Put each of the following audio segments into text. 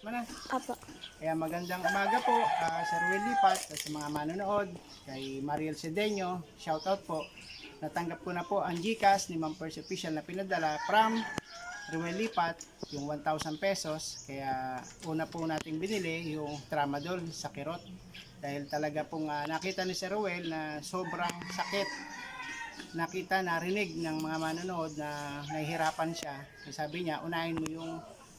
mo na. Apo. Kaya magandang umaga po ah, Sir Will Lipat at sa mga manonood kay Mariel Cedeño, shout out po. Natanggap ko na po ang GCash ni Ma'am Percy Official na pinadala from Ruel Lipat, yung 1,000 pesos. Kaya una po nating binili yung tramadol sa kirot. Dahil talaga pong ah, nakita ni Sir Ruel na sobrang sakit. Nakita, narinig ng mga manonood na nahihirapan siya. Sabi niya, unahin mo yung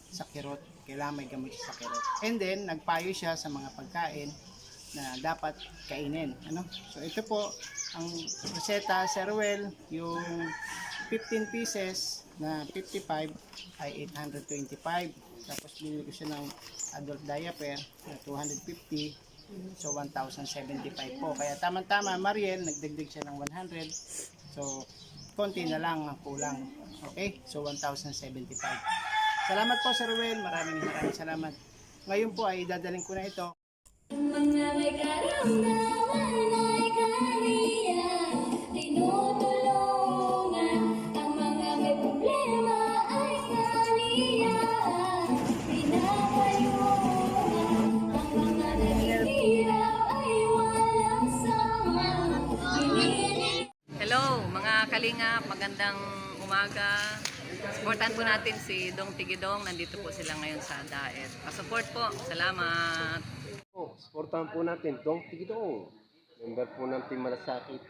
sa kirot. Kailangan may gamot sa kirot. And then, nagpayo siya sa mga pagkain na dapat kainin. Ano? So, ito po, ang reseta, Ruel, yung 15 pieces na 55 ay 825. Tapos, binili ko siya ng adult diaper na 250. So, 1,075 po. Kaya tamang-tama, Mariel, nagdagdag siya ng 100. So, konti na lang ang kulang. Okay? So, 1,075. Salamat po, Sir Ruel. Maraming maraming salamat. Ngayon po ay dadaling ko na ito Mga may karamdaman ay kaniya Tinutulungan Ang mga may problema ay kaniya Pinapayungan Ang mga naghihirap ay walang sama Hello mga kalingap, magandang umaga. Supportan po natin si Dong Tigidong, nandito po sila ngayon sa Daet. Pasupport po, salamat. Po, supportahan po natin Dong Tigidong. Member po ng Team Malasakit.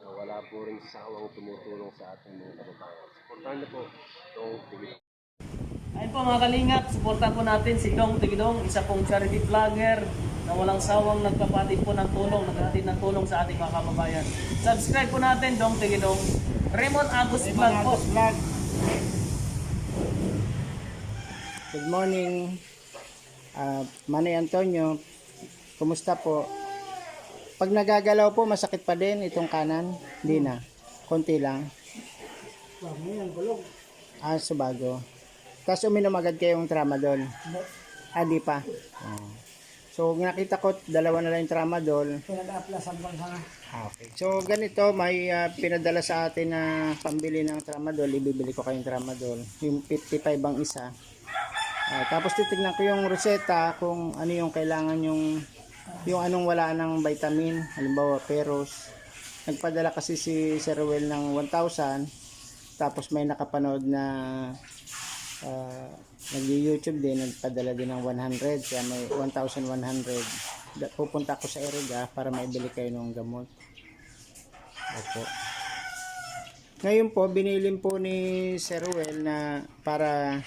na wala po rin sawang tumutulong sa ating mga kababayan. Supportahan niyo po Dong Tigidong. Ayun po mga kalingap, suportahan po natin si Dong Tigidong, isa pong charity vlogger na walang sawang nagpapatid po ng tulong, naghahatid ng tulong sa ating mga kababayan. Subscribe po natin Dong Tigidong. Raymond Agus Vlog po. Vlog. Good morning. Ah, Manay Antonio, kumusta po? Pag nagagalaw po, masakit pa din itong kanan? Hindi na. Konti lang. Ah, subago. Tapos uminom agad kayong tramadol? Ah, pa. Ah. So, nakita ko, dalawa na lang yung tramadol. Ah, okay. So, ganito, may ah, pinadala sa atin na pambili ng tramadol. Ibibili ko kayong tramadol. Yung 55 ang isa. Ah, tapos titignan ko yung reseta kung ano yung kailangan yung yung anong wala ng vitamin. Halimbawa, peros. Nagpadala kasi si Sir Ruel ng 1,000. Tapos may nakapanood na uh, nag-YouTube din, nagpadala din ng 100. Kaya may 1,100. Da- Pupunta ako sa Erega para maibili kayo ng gamot. Opo. Ngayon po, binilin po ni Sir Ruel na para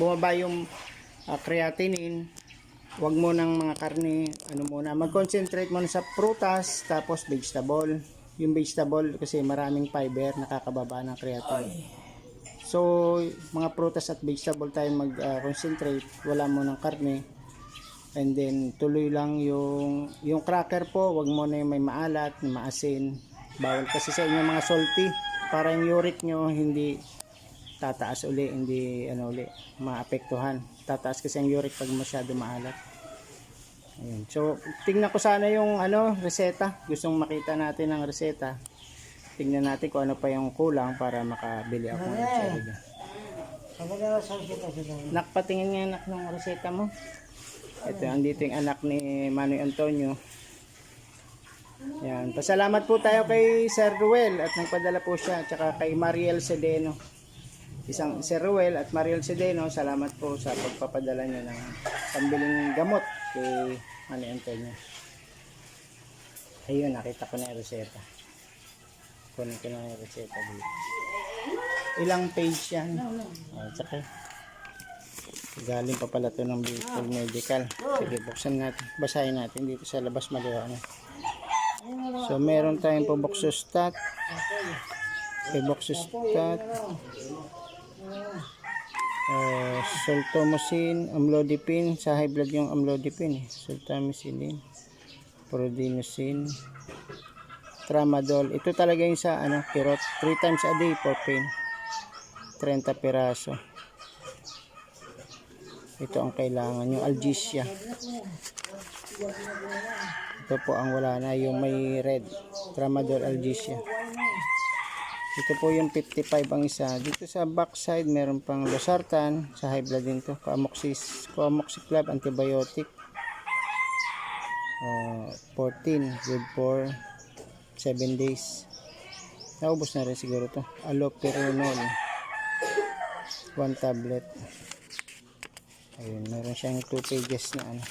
bumaba yung ah, creatinine, wag mo ng mga karne, ano muna, mag-concentrate muna sa prutas, tapos vegetable. Yung vegetable kasi maraming fiber, nakakababa ng creatinine. So, mga prutas at vegetable tayo mag-concentrate, wala mo ng karne. And then, tuloy lang yung, yung cracker po, wag mo na yung may maalat, maasin. Bawal kasi sa inyo mga salty, para yung uric nyo hindi tataas uli, hindi ano uli, maapektuhan. Tataas kasi ang uric pag masyado maalat. Ayun. So, tingnan ko sana yung ano, reseta. Gustong makita natin ang reseta. Tingnan natin kung ano pa yung kulang para makabili ako ng sarili. Nakpatingin nga anak ng reseta mo. Ito, andito yung anak ni Manoy Antonio. Yan. Pasalamat po tayo kay Sir Ruel at nagpadala po siya. Tsaka kay Mariel Sedeno. Isang Sir Ruel at Mariel Sedeno, salamat po sa pagpapadala niyo ng pambiling gamot kay Manoy Antonio. Ayun, nakita ko na yung reseta. Ko na yung reseta dito. Ilang page yan? Oh, tsaka galing pa pala to ng Bicol Medical. Sige, buksan natin. Basahin natin dito sa labas maliwanag. So, meron tayong poboxostat. Poboxostat. Uh, soltomocin, amlodipine. Sa high blood yung amlodipine. Eh. Soltamicillin. Prodinosin. Tramadol. Ito talaga yung sa ano, kirot. 3 times a day for pain. 30 piraso. Ito ang kailangan. Yung algesia. Ito po ang wala na. Yung may red. Tramadol algesia. Ito po yung 55 ang isa. Dito sa backside, meron pang losartan. Sa high blood din to. Coamoxis, coamoxiclav, antibiotic. Uh, 14, good for 7 days. Naubos na rin siguro to. Allopurinol. 1 tablet. Ayun, meron siyang 2 pages na ano.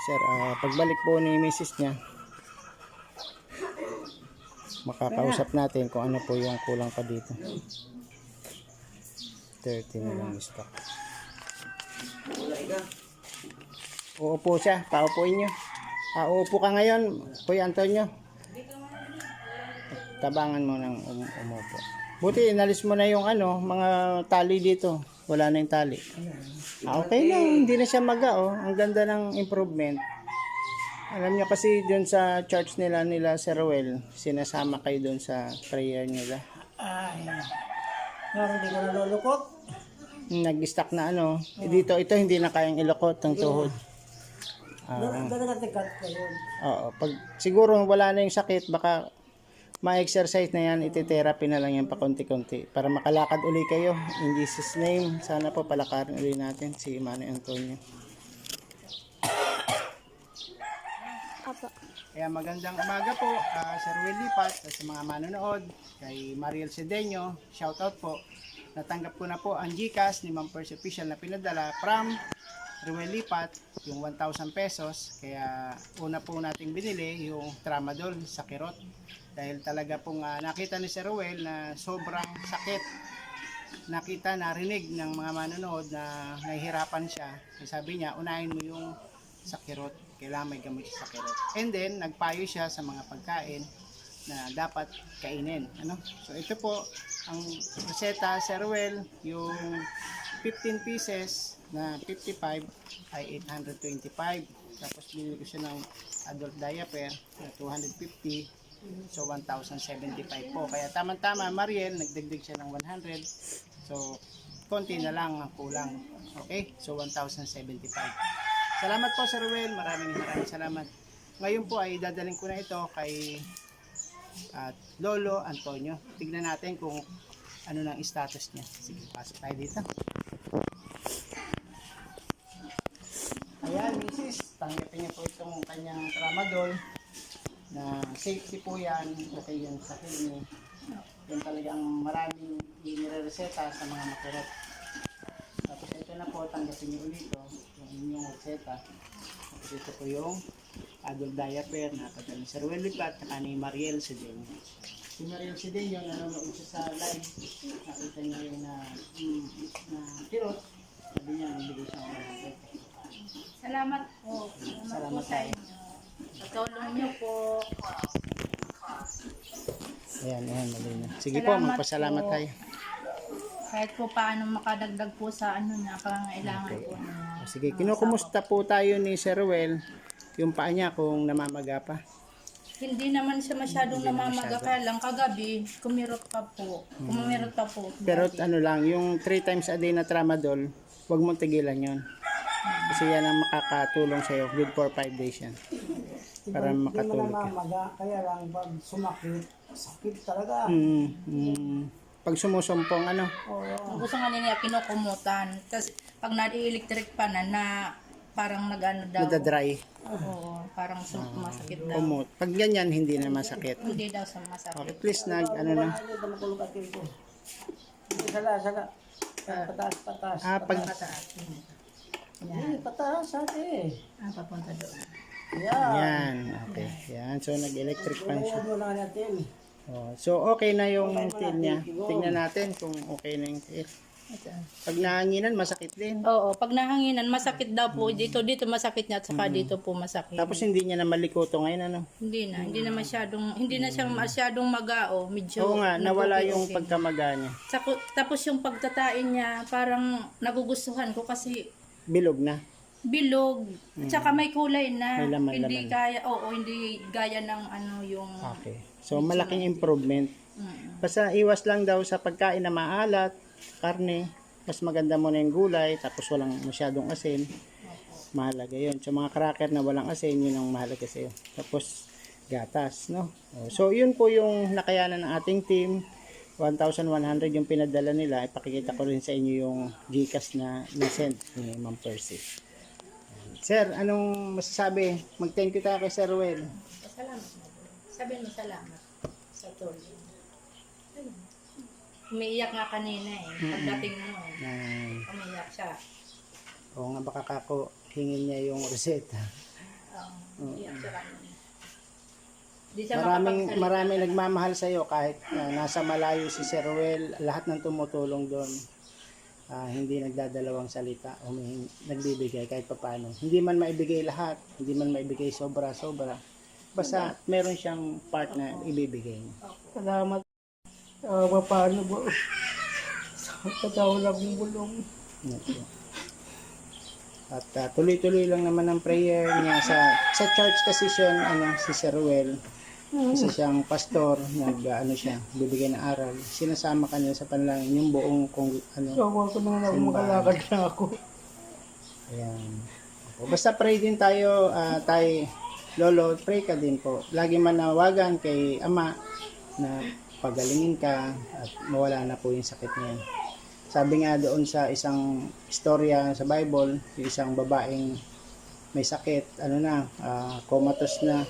Sir, ah, pagbalik po ni Mrs. niya, makakausap natin kung ano po yung kulang pa dito. 30 na lang stock. Uupo siya, paupuin nyo. Ah, uupo ka ngayon, Kuya Antonio. Tabangan mo ng um- umupo. Buti inalis mo na yung ano, mga tali dito. Wala na yung tali. Ah, okay lang, hindi na siya maga oh. Ang ganda ng improvement. Alam niyo kasi doon sa church nila nila Sir Ruel, sinasama kayo doon sa prayer nila. Ay, Pero di ko nalulukot. Nag-stack na ano. Eh, dito ito hindi na kayang ilokot ng tuhod. Ah, Talaga tikat ko yun. oo, pag siguro wala na yung sakit, baka ma-exercise na yan, iti-therapy na lang yan pa konti-konti para makalakad uli kayo. In Jesus name, sana po palakarin uli natin si Manny Antonio. Kaya magandang umaga po ah, Sir Will Lipat at sa mga manonood kay Mariel Cedeño, shout out po. Natanggap ko na po ang GCash ni Ma'am Percy Official na pinadala from Lipat, yung 1,000 pesos. Kaya una po nating binili yung tramadol sa kirot. Dahil talaga pong ah, nakita ni Sir Ruel na sobrang sakit. Nakita, narinig ng mga manonood na nahihirapan siya. Kaya sabi niya, unahin mo yung sa kirot. Kailangan may gamot sa kirot. And then, nagpayo siya sa mga pagkain na dapat kainin. Ano? So, ito po, ang reseta Sir Ruel, yung 15 pieces na 55 ay 825. Tapos binili ko siya ng adult diaper na 250. So 1,075 po. Kaya tama-tama Mariel, nagdagdag siya ng 100. So konti na lang ang kulang. Okay? So 1,075. Salamat po Sir Ruel. Maraming maraming salamat. Ngayon po ay dadaling ko na ito kay at Lolo Antonio. Tignan natin kung ano nang status niya. Sige, pasok tayo dito. Ayan, misis, tanggapin niyo po itong kanyang tramadol na safety po yan, okay yan sa kidney. Yan talagang maraming inireseta sa mga makurot. Tapos ito na po, tanggapin niyo ulit ito, yung inyong reseta. Tapos ito po yung adult diaper na padala sa Ruel Lipat at ni Mariel Cedeño. Si Mariel Cedeño, nanonood siya sa live, nakita niya yung na, mm, na kirot, sabi niya, nabigay siya ng 100. Salamat po. Salamat tayo. Sa tulong niyo po. Ayan, ayan, mali na. Sige po, Salamat magpasalamat po. tayo. Kahit po paano makadagdag po sa ano niya, pangangailangan po niya. Sige, kinukumusta po tayo ni Sir Ruel, yung paa niya kung namamaga pa. Hindi naman siya masyadong namamaga kaya lang kagabi, kumirot pa po. Kumirot pa po. Pero ano lang, yung 3 times a day na tramadol, huwag mong tigilan yon. Kasi yan ang makakatulong sa'yo. Good for 5 days yan. Para mo makatulog ka. namamaga, kaya lang pag sumakit, sakit talaga. Mm, mm, pag sumusumpong, ano, Oo. Gusto nga niya kinukumutan. Tapos pag na-electric pa na, na parang nag-ano daw. nadadry, Oo, parang sum- masakit daw. kumot. Pag ganyan, hindi na masakit. Hindi daw sa masakit. Okay, please, nag, ano na. Ano ito makulog at ito? Sala, sala. Pataas, pataas. Ah, pag, Hindi, pataas ate. Ah, papunta doon. Yan. yan, okay. Yan, so nag-electric fan siya. Ayan mo lang natin. Oh, so okay na yung tail niya. Tingnan natin kung okay na yung tail. Pag nahanginan, masakit din. Oo, pag nahanginan, masakit daw po. Dito, dito masakit niya at saka dito po masakit. Tapos hindi niya na malikoto ngayon, ano? hindi na, hindi na masyadong, hindi na siya masyadong magao. Medyo, Oo nga, nawala yung pagkamaga niya. Sako- tapos yung pagtatain niya, parang nagugustuhan ko kasi Bilog na. bilog, tsaka may kulay na. May laman, hindi laman. kaya, oo, hindi gaya ng ano yung, Okay. So malaking improvement. Mm. Basta iwas lang daw sa pagkain na maalat, karne. Mas maganda mo na yung gulay, tapos walang masyadong asin. Mahalaga yun. So mga cracker na walang asin, yun ang mahalaga sa'yo. Tapos gatas, no? So, yun po yung nakayanan ng ating team. 1,100 yung pinadala nila. Ipakikita ko rin sa inyo yung Gcash na na-send ni Ma'am Percy. Sir, anong masasabi? Mag-thank you tayo kay Sir Well. Salamat. Sabihin mo salamat sa tulong. Umiiyak nga kanina eh. Pagdating mo eh. Na, Umiiyak siya. o nga baka kako, hingin niya yung reseta. Oo. Umiiyak siya kanina. Di siya Maraming makapagsalita. maraming nagmamahal sa iyo kahit ah, nasa malayo si Sir Well, lahat ng tumutulong doon. ah, hindi nagdadalawang salita, humihing, nagbibigay kahit papaano. Hindi man maibigay lahat, hindi man maibigay sobra-sobra. Basta meron siyang part na ibibigay niya. Salamat. Uh, paano ba? Sa katawal akong bulong. Yan po. At ah, tuloy-tuloy lang naman ang prayer niya sa sa church kasi siya ano si Sir Well. Isa siyang pastor, nag ano siya, bibigay ng aral. Sinasama kanya sa panalangin yung buong kung ano. Sawa ko na nga makalakad na ako. Ayan. O, Basta pray din tayo, ah, tay lolo, pray ka din po. Lagi manawagan kay ama na pagalingin ka at mawala na po yung sakit niya. Sabi nga doon sa isang istorya sa Bible, yung isang babaeng may sakit, ano na, ah, comatose na,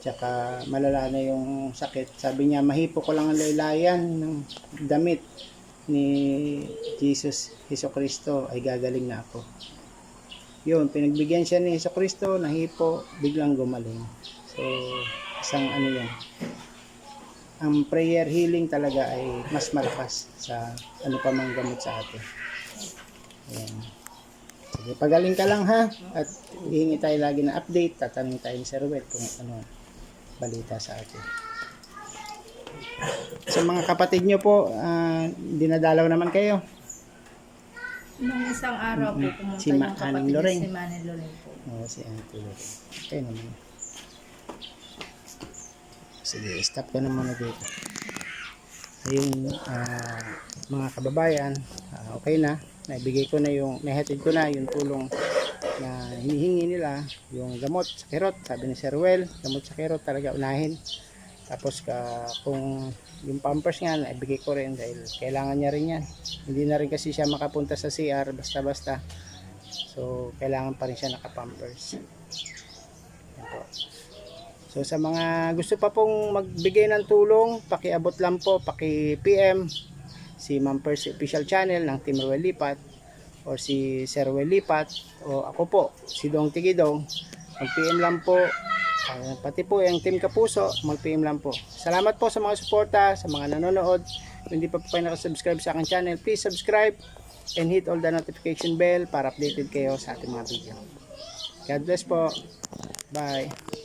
tsaka malala na yung sakit. Sabi niya, mahipo ko lang ang laylayan ng damit ni Jesus Heso Kristo ay gagaling na ako. Yun, pinagbigyan siya ni Heso Kristo, nahipo, biglang gumaling. So, isang ano yan. Ang prayer healing talaga ay mas malakas sa ano pa mang gamot sa atin. Ayan. Sige, pagaling ka lang ha. At hihingi tayo lagi ng update. Tatanong tayo ni Sir Wet kung ano balita sa atin. Sa mga kapatid nyo po, ah, dinadalaw naman kayo. Nung isang araw po, pumunta Si yung Ma- kapatid Aning si Manny Loreng po. Oo, si Auntie Lorraine. Okay naman. Sige, stop ka na muna dito. Ayun, ah, mga kababayan, ah, okay na. Naibigay ko na yung, nahatid ko na yung tulong na hinihingi nila, yung gamot sa kirot. Sabi ni Sir Well, gamot sa kirot talaga unahin. Tapos ka, kung yung pampers nga, naibigay ko rin dahil kailangan niya rin yan. Hindi na rin kasi siya makapunta sa CR basta-basta. So, kailangan pa rin siya nakapampers. So, sa mga gusto pa pong magbigay ng tulong, pakiabot lang po, paki-PM si Ma'am Percy official channel ng Team Ruel Lipat o si Sir Ruel Lipat o ako po, si Dong Tigidong. Mag-PM lang po. Ah, pati po yung Team Kapuso, mag-PM lang po. Salamat po sa mga suporta, sa mga nanonood. Kung hindi pa po kayo nakasubscribe sa aking channel, please subscribe and hit all the notification bell para updated kayo sa ating mga video. God bless po. Bye.